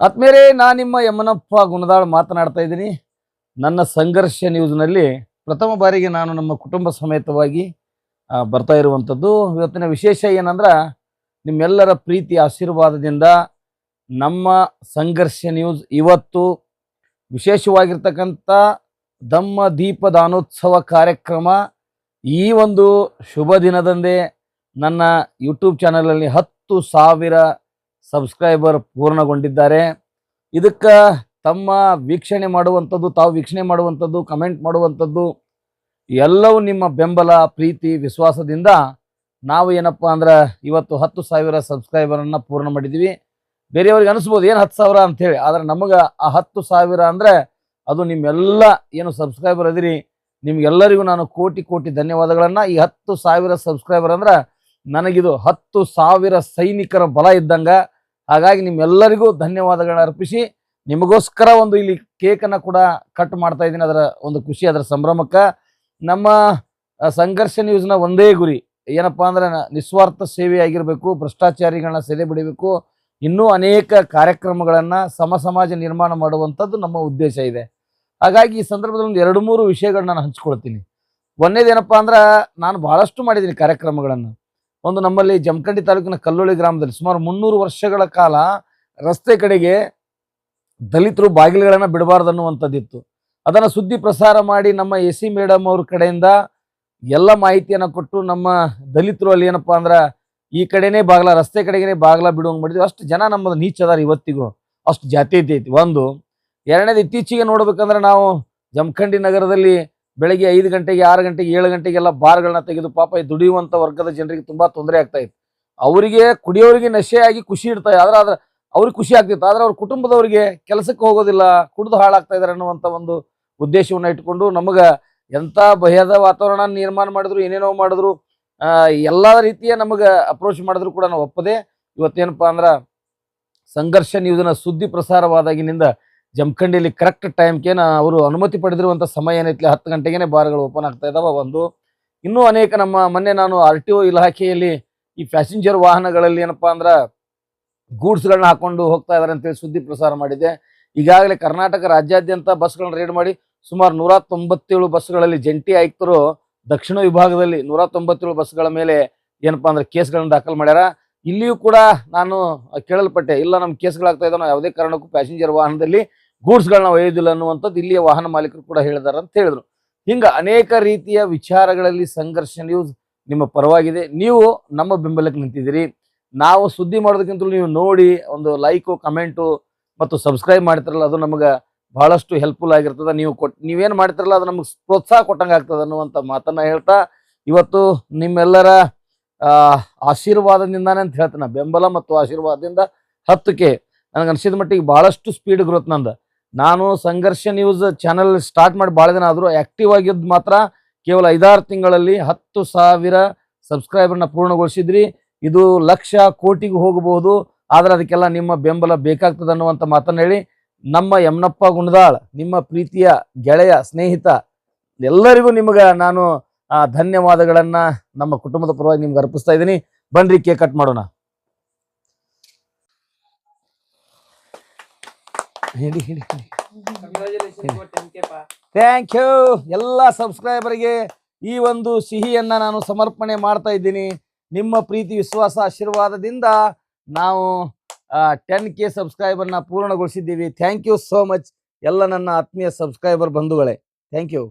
ಆತ್ಮೇಲೆ ನಾ ನಿಮ್ಮ ಯಮನಪ್ಪ ಗುಣದಾಳ್ ಮಾತನಾಡ್ತಾ ಇದ್ದೀನಿ. ನನ್ನ ಸಂಘರ್ಷ ನ್ಯೂಸ್ನಲ್ಲಿ ಪ್ರಥಮ ಬಾರಿಗೆ ನಾನು ನಮ್ಮ ಕುಟುಂಬ ಸಮೇತವಾಗಿ ಬರ್ತಾ ಇರುವಂಥದ್ದು. ಇವತ್ತಿನ ವಿಶೇಷ ಏನಂದ್ರೆ, ನಿಮ್ಮೆಲ್ಲರ ಪ್ರೀತಿ ಆಶೀರ್ವಾದದಿಂದ ನಮ್ಮ ಸಂಘರ್ಷ ನ್ಯೂಸ್ ಇವತ್ತು ವಿಶೇಷವಾಗಿರ್ತಕ್ಕಂಥ ದಮ್ಮ ದೀಪ ದಾನೋತ್ಸವ ಕಾರ್ಯಕ್ರಮ ಈ ಒಂದು ಶುಭ ದಿನದಂದೇ ನನ್ನ ಯೂಟ್ಯೂಬ್ ಚಾನಲಲ್ಲಿ ಹತ್ತು ಸಾವಿರ ಸಬ್ಸ್ಕ್ರೈಬರ್ ಪೂರ್ಣಗೊಂಡಿದ್ದಾರೆ. ಇದಕ್ಕೆ ತಮ್ಮ ವೀಕ್ಷಣೆ ಮಾಡುವಂಥದ್ದು, ತಾವು ವೀಕ್ಷಣೆ ಮಾಡುವಂಥದ್ದು, ಕಮೆಂಟ್ ಮಾಡುವಂಥದ್ದು, ಎಲ್ಲವೂ ನಿಮ್ಮ ಬೆಂಬಲ, ಪ್ರೀತಿ, ವಿಶ್ವಾಸದಿಂದ ನಾವು ಏನಪ್ಪ ಅಂದ್ರೆ ಇವತ್ತು ಹತ್ತು ಸಾವಿರ ಸಬ್ಸ್ಕ್ರೈಬರನ್ನು ಪೂರ್ಣ ಮಾಡಿದ್ದೀವಿ ಬೇರೆಯವ್ರಿಗೆ ಅನಿಸ್ಬೋದು, ಏನು ಹತ್ತು ಸಾವಿರ? ಅಂಥೇಳಿ ಆದರೆ ನಮಗೆ ಆ ಹತ್ತು ಸಾವಿರ ಅಂದರೆ ಅದು ನಿಮ್ಮೆಲ್ಲ ಏನು ಸಬ್ಸ್ಕ್ರೈಬರ್ ಅದಿರಿ, ನಿಮ್ಗೆಲ್ಲರಿಗೂ ನಾನು ಕೋಟಿ ಕೋಟಿ ಧನ್ಯವಾದಗಳನ್ನು. ಈ ಹತ್ತು ಸಾವಿರ ಸಬ್ಸ್ಕ್ರೈಬರ್ ಅಂದ್ರೆ ನನಗಿದು ಹತ್ತು ಸಾವಿರ ಸೈನಿಕರ ಬಲ ಇದ್ದಂಗೆ ಹಾಗಾಗಿ ನಿಮ್ಮೆಲ್ಲರಿಗೂ ಧನ್ಯವಾದಗಳನ್ನ ಅರ್ಪಿಸಿ ನಿಮಗೋಸ್ಕರ ಒಂದು ಇಲ್ಲಿ ಕೇಕನ್ನು ಕೂಡ ಕಟ್ ಮಾಡ್ತಾ ಇದ್ದೀನಿ ಅದರ ಒಂದು ಖುಷಿ, ಅದರ ಸಂಭ್ರಮಕ್ಕೆ. ನಮ್ಮ ಸಂಘರ್ಷ ನ್ಯೂಸ್ನ ಒಂದೇ ಗುರಿ. ಏನಪ್ಪ ಅಂದ್ರೆ ನಿಸ್ವಾರ್ಥ ಸೇವೆ ಆಗಿರಬೇಕು, ಭ್ರಷ್ಟಾಚಾರಿಗಳನ್ನ ಸೆರೆ ಬಿಡಬೇಕು. ಇನ್ನೂ ಅನೇಕ ಕಾರ್ಯಕ್ರಮಗಳನ್ನು ಸಮ ಸಮಾಜ ನಿರ್ಮಾಣ ಮಾಡುವಂಥದ್ದು ನಮ್ಮ ಉದ್ದೇಶ ಇದೆ. ಹಾಗಾಗಿ ಈ ಸಂದರ್ಭದಲ್ಲಿ ಒಂದು ಎರಡು ಮೂರು ವಿಷಯಗಳನ್ನ ನಾನು ಹಂಚ್ಕೊಳ್ತೀನಿ. ಒಂದೇದೇನಪ್ಪ ಅಂದ್ರೆ ನಾನು ಬಹಳಷ್ಟು ಮಾಡಿದ್ದೀನಿ ಕಾರ್ಯಕ್ರಮಗಳನ್ನು. ಒಂದು ನಮ್ಮಲ್ಲಿ ಜಮಖಂಡಿ ತಾಲೂಕಿನ ಕಲ್ಲೋಳಿ ಗ್ರಾಮದಲ್ಲಿ ಸುಮಾರು ಮುನ್ನೂರು ವರ್ಷಗಳ ಕಾಲ ರಸ್ತೆ ಕಡೆಗೆ ದಲಿತರು ಬಾಗಿಲುಗಳನ್ನು ಬಿಡಬಾರ್ದು ಅನ್ನುವಂಥದ್ದಿತ್ತು. ಅದನ್ನು ಸುದ್ದಿ ಪ್ರಸಾರ ಮಾಡಿ ನಮ್ಮ ಎ ಸಿ ಮೇಡಮ್ ಅವ್ರ ಕಡೆಯಿಂದ ಎಲ್ಲ ಮಾಹಿತಿಯನ್ನು ಕೊಟ್ಟು ನಮ್ಮ ದಲಿತರು ಅಲ್ಲಿ ಏನಪ್ಪ ಅಂದ್ರೆ ಈ ಕಡೆನೇ ಬಾಗ್ಲ, ರಸ್ತೆ ಕಡೆಗೇನೆ ಬಾಗ್ಲ ಬಿಡುವಂಗೆ ಮಾಡಿದ್ವಿ. ಅಷ್ಟು ಜನ ನಮ್ಮದು ನೀಚ್ ಅದಾರ ಇವತ್ತಿಗೂ. ಅಷ್ಟು ಜಾತಿ ಐತಿ. ಒಂದು, ಎರಡನೇದು ಇತ್ತೀಚೆಗೆ ನೋಡ್ಬೇಕಂದ್ರೆ ನಾವು ಜಮಖಂಡಿ ನಗರದಲ್ಲಿ ಬೆಳಗ್ಗೆ ಐದು ಗಂಟೆಗೆ, ಆರು ಗಂಟೆಗೆ, ಏಳು ಗಂಟೆಗೆಲ್ಲ ಬಾರ್ಗಳನ್ನ ತೆಗೆದು ಪಾಪ ದುಡಿಯುವಂಥ ವರ್ಗದ ಜನರಿಗೆ ತುಂಬಾ ತೊಂದರೆ ಆಗ್ತಾ ಇತ್ತು. ಅವರಿಗೆ ಕುಡಿಯೋರಿಗೆ ನಶೆಯಾಗಿ ಖುಷಿ ಇಡ್ತಾ ಆದ್ರೆ ಆದ್ರೆ ಅವ್ರಿಗೆ ಖುಷಿ ಆಗ್ತಿತ್ತು. ಆದ್ರೆ ಅವ್ರ ಕುಟುಂಬದವರಿಗೆ ಕೆಲಸಕ್ಕೆ ಹೋಗೋದಿಲ್ಲ, ಕುಡಿದು ಹಾಳಾಗ್ತಾ ಇದಾರೆ ಅನ್ನುವಂಥ ಒಂದು ಉದ್ದೇಶವನ್ನ ಇಟ್ಕೊಂಡು ನಮಗೆ ಎಂಥ ಭಯದ ವಾತಾವರಣ ನಿರ್ಮಾಣ ಮಾಡಿದ್ರು, ಏನೇನೋ ಮಾಡಿದ್ರು ಎಲ್ಲ ಎಲ್ಲಾ ರೀತಿಯ ನಮಗೆ ಅಪ್ರೋಚ್ ಮಾಡಿದ್ರು ಕೂಡ ನಾವು ಒಪ್ಪದೆ. ಇವತ್ತೇನಪ್ಪ ಅಂದ್ರ ಸಂಘರ್ಷ ನ್ಯೂಸ್ನ ಸುದ್ದಿ ಪ್ರಸಾರವಾದಾಗಿನಿಂದ ಜಮಖಂಡಿಯಲ್ಲಿ ಕರೆಕ್ಟ್ ಟೈಮ್ಗೆ ಅವರು ಅನುಮತಿ ಪಡೆದಿರುವಂಥ ಸಮಯ ಏನೈತಿ ಹತ್ತು ಗಂಟೆಗೇನೆ ಬಾರ್ಗಳು ಓಪನ್ ಆಗ್ತಾ ಇದಾವ. ಒಂದು, ಇನ್ನೂ ಅನೇಕ ನಮ್ಮ ಮೊನ್ನೆ ನಾನು ಆರ್ ಟಿ ಒ ಇಲಾಖೆಯಲ್ಲಿ ಈ ಪ್ಯಾಸೆಂಜರ್ ವಾಹನಗಳಲ್ಲಿ ಏನಪ್ಪಾ ಅಂದ್ರೆ ಗೂಡ್ಸ್ಗಳನ್ನ ಹಾಕೊಂಡು ಹೋಗ್ತಾ ಇದಾರೆ ಅಂತೇಳಿ ಸುದ್ದಿ ಪ್ರಸಾರ ಮಾಡಿದೆ. ಈಗಾಗಲೇ ಕರ್ನಾಟಕ ರಾಜ್ಯಾದ್ಯಂತ ಬಸ್ಗಳನ್ನ ರೇಡ್ ಮಾಡಿ ಸುಮಾರು ನೂರ ತೊಂಬತ್ತೇಳು ಬಸ್ಗಳಲ್ಲಿ ಜಂಟಿ ಆಯುಕ್ತರು ದಕ್ಷಿಣ ವಿಭಾಗದಲ್ಲಿ ನೂರ ತೊಂಬತ್ತೇಳು ಬಸ್ಗಳ ಮೇಲೆ ಏನಪ್ಪಾ ಅಂದ್ರೆ ಕೇಸ್ಗಳನ್ನ ದಾಖಲು ಮಾಡ್ಯಾರ. ಇಲ್ಲಿಯೂ ಕೂಡ ನಾನು ಕೇಳಲ್ಪಟ್ಟೆ, ಇಲ್ಲ ನಮ್ಮ ಕೇಸ್ಗಳಾಗ್ತಾ ಇದ್ದಾವೆ ಯಾವುದೇ ಕಾರಣಕ್ಕೂ ಪ್ಯಾಸೆಂಜರ್ ವಾಹನದಲ್ಲಿ ಗೂಡ್ಸ್ಗಳನ್ನ ಒಯ್ಯೋದಿಲ್ಲ ಅನ್ನುವಂಥದ್ದು ಇಲ್ಲಿಯ ವಾಹನ ಮಾಲೀಕರು ಕೂಡ ಹೇಳಿದಾರೆ ಅಂತ ಹೇಳಿದ್ರು. ಹಿಂಗ ಅನೇಕ ರೀತಿಯ ವಿಚಾರಗಳಲ್ಲಿ ಸಂಘರ್ಷ ನ್ಯೂಸ್ ನಿಮ್ಮ ಪರವಾಗಿದೆ. ನೀವು ನಮ್ಮ ಬೆಂಬಲಕ್ಕೆ ನಿಂತಿದ್ದೀರಿ. ನಾವು ಸುದ್ದಿ ಮಾಡೋದಕ್ಕಿಂತಲೂ ನೀವು ನೋಡಿ ಒಂದು ಲೈಕು, ಕಮೆಂಟು ಮತ್ತು ಸಬ್ಸ್ಕ್ರೈಬ್ ಮಾಡ್ತಿರಲ್ಲ ಅದು ನಮಗೆ ಬಹಳಷ್ಟು ಹೆಲ್ಪ್ಫುಲ್ ಆಗಿರ್ತದೆ. ನೀವು ಕೊಟ್ಟು ನೀವೇನು ಮಾಡ್ತಿರಲ್ಲ ಅದು ನಮಗೆ ಪ್ರೋತ್ಸಾಹ ಕೊಟ್ಟಂಗೆ ಆಗ್ತದೆ ಅನ್ನುವಂಥ ಮಾತನ್ನು ಹೇಳ್ತಾ ಇವತ್ತು ನಿಮ್ಮೆಲ್ಲರ ಆಶೀರ್ವಾದದಿಂದಾನೇ ಅಂತ ಹೇಳ್ತೇನೆ. ಬೆಂಬಲ ಮತ್ತು ಆಶೀರ್ವಾದದಿಂದ ಹತ್ತಕ್ಕೆ ನನಗೆ ಅನಿಸಿದ ಮಟ್ಟಿಗೆ ಭಾಳಷ್ಟು ಸ್ಪೀಡ್ ಗ್ರೋತ್ ನಂದು. ನಾನು ಸಂಘರ್ಷ ನ್ಯೂಸ್ ಚಾನಲ್ ಸ್ಟಾರ್ಟ್ ಮಾಡಿ ಭಾಳ ದಿನ ಆದರೂ ಆಕ್ಟಿವ್ ಆಗಿದ್ದು ಮಾತ್ರ ಕೇವಲ ಐದಾರು ತಿಂಗಳಲ್ಲಿ ಹತ್ತು ಸಾವಿರ ಸಬ್ಸ್ಕ್ರೈಬರ್ನ ಪೂರ್ಣಗೊಳಿಸಿದ್ರಿ. ಇದು ಲಕ್ಷ ಕೋಟಿಗೆ ಹೋಗಬಹುದು. ಆದರೆ ಅದಕ್ಕೆಲ್ಲ ನಿಮ್ಮ ಬೆಂಬಲ ಬೇಕಾಗ್ತದೆ ಅನ್ನುವಂಥ ಮಾತನ್ನ ಹೇಳಿ ನಮ್ಮ ಯಮನಪ್ಪ ಗುಣದಾಳ್, ನಿಮ್ಮ ಪ್ರೀತಿಯ ಗೆಳೆಯ, ಸ್ನೇಹಿತ ಎಲ್ಲರಿಗೂ ನಿಮಗೆ ನಾನು ಧನ್ಯವಾದಗಳನ್ನು ನಮ್ಮ ಕುಟುಂಬದ ಪರವಾಗಿ ನಿಮ್ಗೆ ಅರ್ಪಿಸ್ತಾ ಇದ್ದೀನಿ. ಬನ್ರಿ ಕೇಕ್ ಕಟ್ ಮಾಡೋಣ. ಥ್ಯಾಂಕ್ ಯು ಎಲ್ಲ ಸಬ್ಸ್ಕ್ರೈಬರ್ಗೆ ಈ ಒಂದು ಸಿಹಿಯನ್ನ ನಾನು ಸಮರ್ಪಣೆ ಮಾಡ್ತಾ ಇದ್ದೀನಿ. ನಿಮ್ಮ ಪ್ರೀತಿ ವಿಶ್ವಾಸ ಆಶೀರ್ವಾದದಿಂದ ನಾವು ಟೆನ್ ಕೆ ಸಬ್ಸ್ಕ್ರೈಬರ್ನ ಪೂರ್ಣಗೊಳಿಸಿದ್ದೀವಿ. ಥ್ಯಾಂಕ್ ಯು ಸೋ ಮಚ್ ಎಲ್ಲ ನನ್ನ ಆತ್ಮೀಯ ಸಬ್ಸ್ಕ್ರೈಬರ್ ಬಂಧುಗಳೇ. Thank you